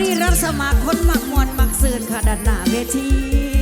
นี้รับสมัครคนมักมวนมักซื่นค่ะด้านหน้าเวที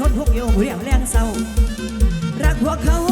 ทนหกโยงเรียงแรงเศร้า รักพวกเขา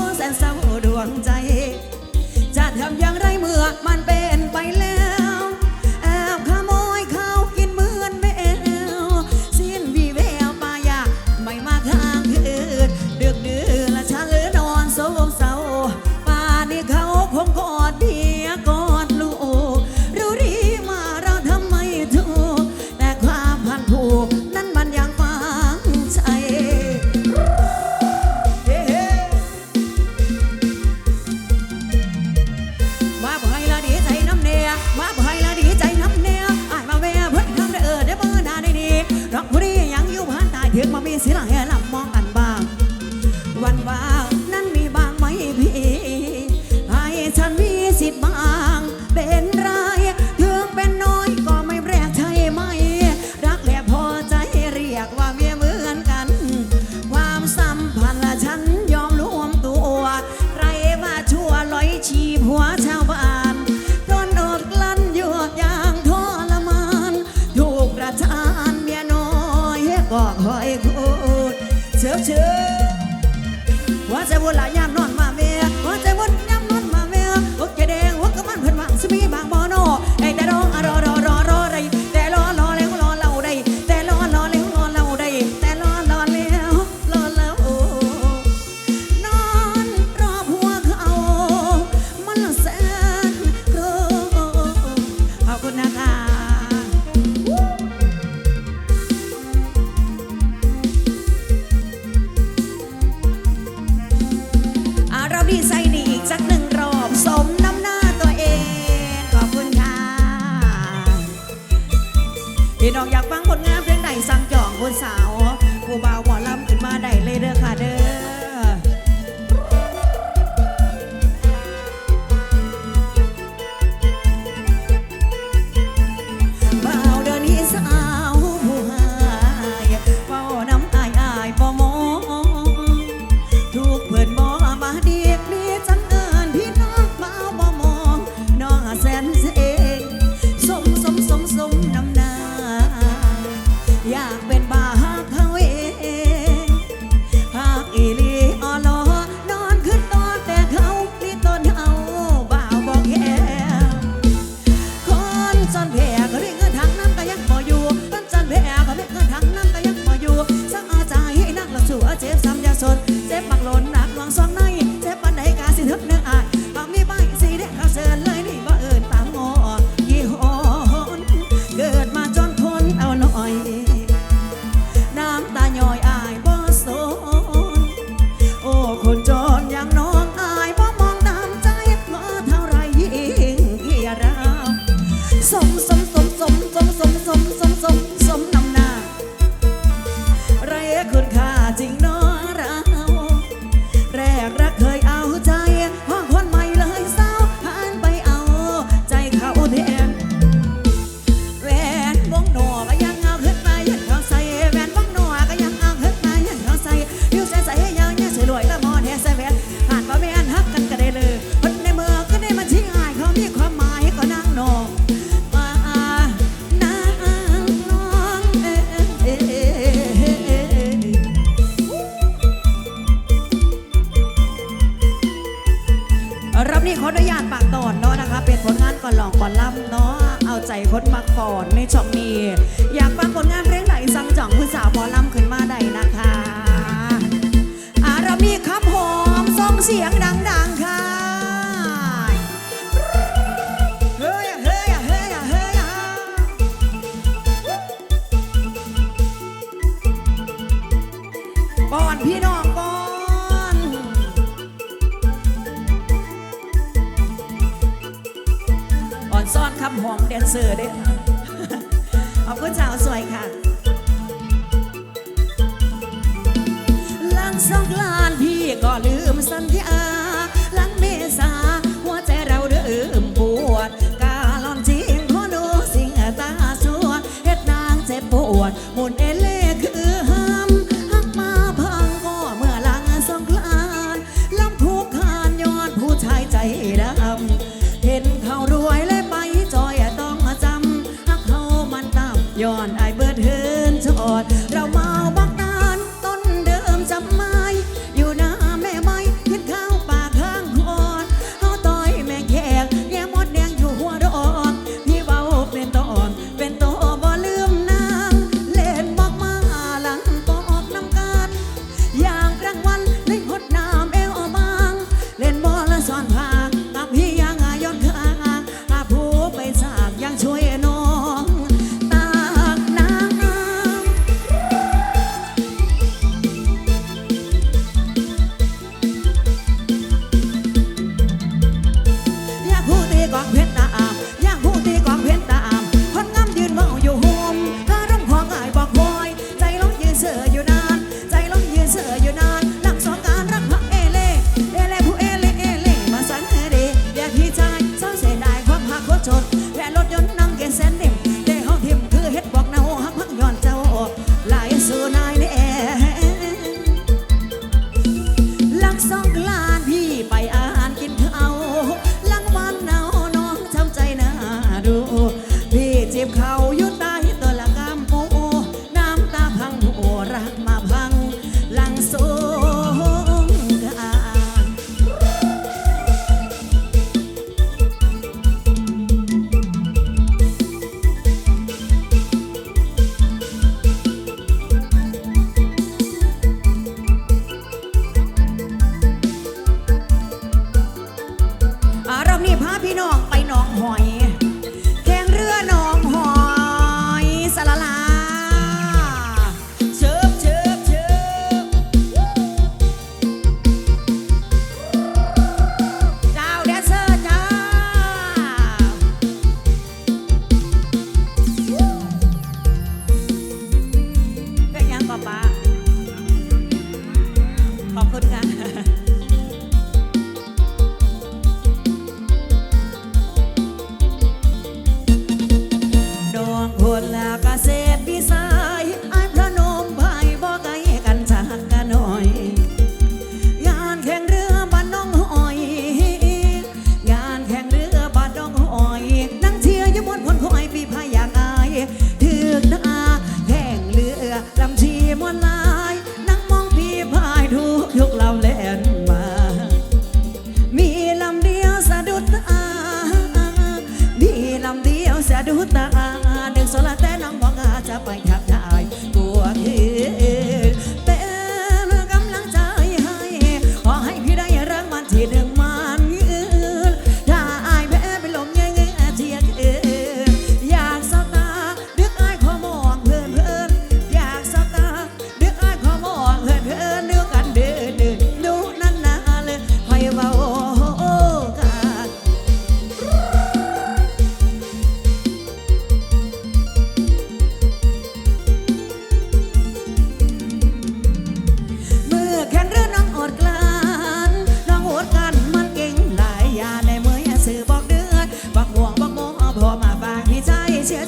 ก็คอยคูดเชื่อเชื่อว่าจะวุ่นหลายยามนอนมาเม ขออนุญาตปากตอนเนาะนะคะ เป็นผลงานก่อนหลองก่อนล่ำเนาะเอาใจคนมาก่อนในช่องนี้ อยากฟังผลงานเพลงไหนสังจ่องผู้สาวหมอล่ำขึ้นมาได้นะคะอารมีคำหอมส่งเสียงดังๆค่ะป้อนพี่น้อง แดนเซอร์ด้วยค่ะขอบคุณสาวสวยค่ะ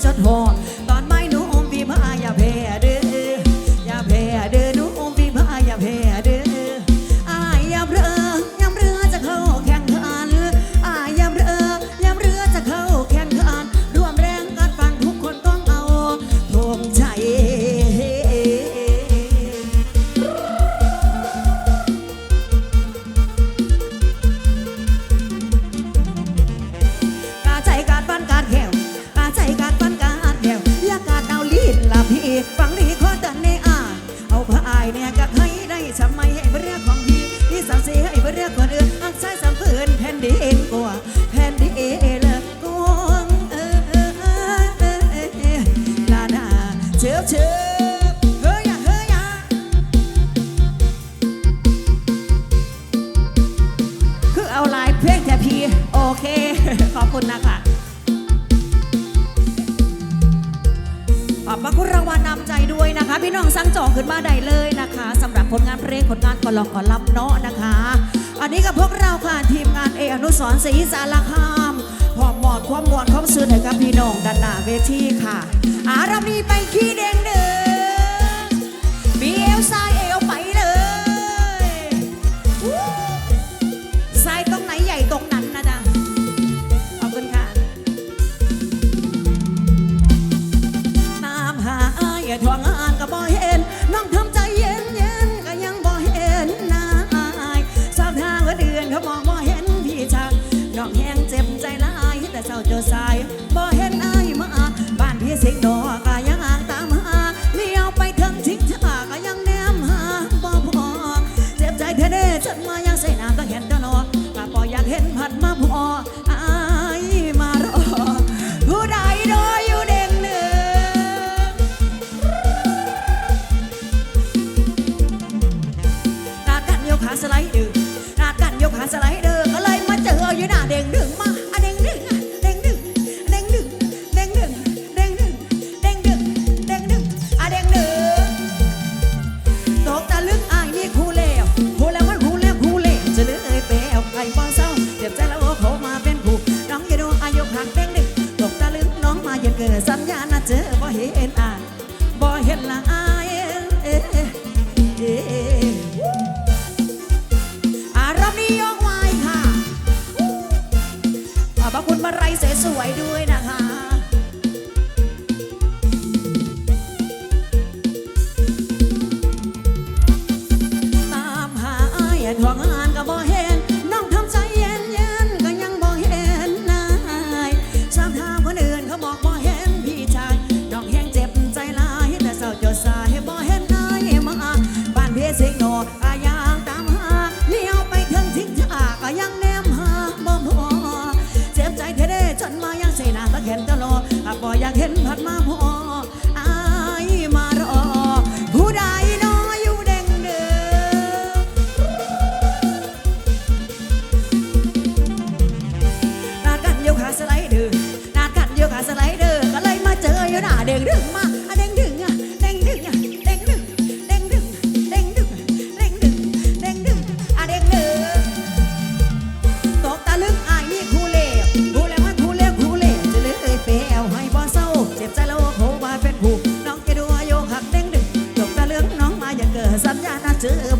chót hồ คุณนะคะขอบพะคุณรางวัลนำใจด้วยนะคะ พี่น้องสังจองขึ้นมาได้เลยนะคะสำหรับผลงานเพลงผลงานกอลองกอลับเนาะนะคะ อันนี้กับพวกเราค่ะทีมงานเออนุสรศรีสารคามหอบหมอดความหมอดความสื่อให้กับพี่น้องด้านหน้าเวทีค่ะ อารมีไปขี้เด้งเด้อ แหงเจ็บใจหลายแต่เศร้าเจอสายบ่เห็นอายมาบ้านพี่สิงห์ดอกก็ยังห่างตามหาเลี้ยวไปถึงทิ้งชาก็ยังแนมหาบ่พอเจ็บใจแท้เด้ฉันมายังใส่น้ำก็เห็นตลอดก็บ่อยากเห็นผัดมาพออายมารอผู้ใดรออยู่เด้งหนึ่งนาดกันโยกขาสไลด์ดึงนาดกันโยกขาสไลด์ after